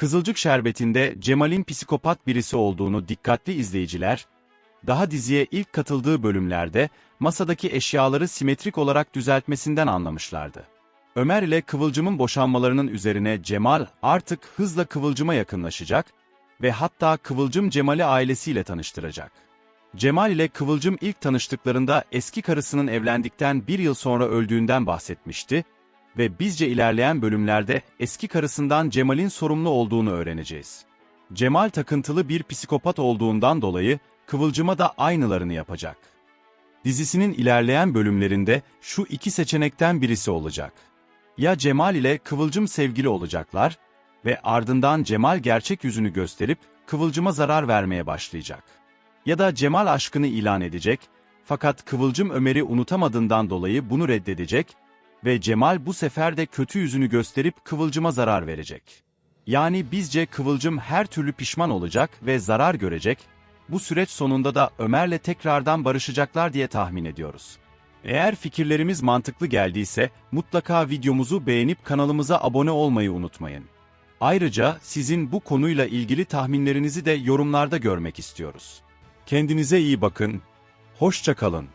Kızılcık Şerbeti'nde Cemal'in psikopat birisi olduğunu dikkatli izleyiciler, daha diziye ilk katıldığı bölümlerde masadaki eşyaları simetrik olarak düzeltmesinden anlamışlardı. Ömer ile Kıvılcım'ın boşanmalarının üzerine Cemal artık hızla Kıvılcım'a yakınlaşacak ve hatta Kıvılcım Cemal'i ailesiyle tanıştıracak. Cemal ile Kıvılcım ilk tanıştıklarında eski karısının evlendikten bir yıl sonra öldüğünden bahsetmişti ve bizce ilerleyen bölümlerde eski karısından Cemal'in sorumlu olduğunu öğreneceğiz. Cemal takıntılı bir psikopat olduğundan dolayı Kıvılcım'a da aynılarını yapacak. Dizisinin ilerleyen bölümlerinde şu iki seçenekten birisi olacak. Ya Cemal ile Kıvılcım sevgili olacaklar ve ardından Cemal gerçek yüzünü gösterip Kıvılcım'a zarar vermeye başlayacak. Ya da Cemal aşkını ilan edecek fakat Kıvılcım Ömer'i unutamadığından dolayı bunu reddedecek ve Cemal bu sefer de kötü yüzünü gösterip Kıvılcım'a zarar verecek. Yani bizce Kıvılcım her türlü pişman olacak ve zarar görecek, bu süreç sonunda da Ömer'le tekrardan barışacaklar diye tahmin ediyoruz. Eğer fikirlerimiz mantıklı geldiyse mutlaka videomuzu beğenip kanalımıza abone olmayı unutmayın. Ayrıca sizin bu konuyla ilgili tahminlerinizi de yorumlarda görmek istiyoruz. Kendinize iyi bakın, hoşça kalın.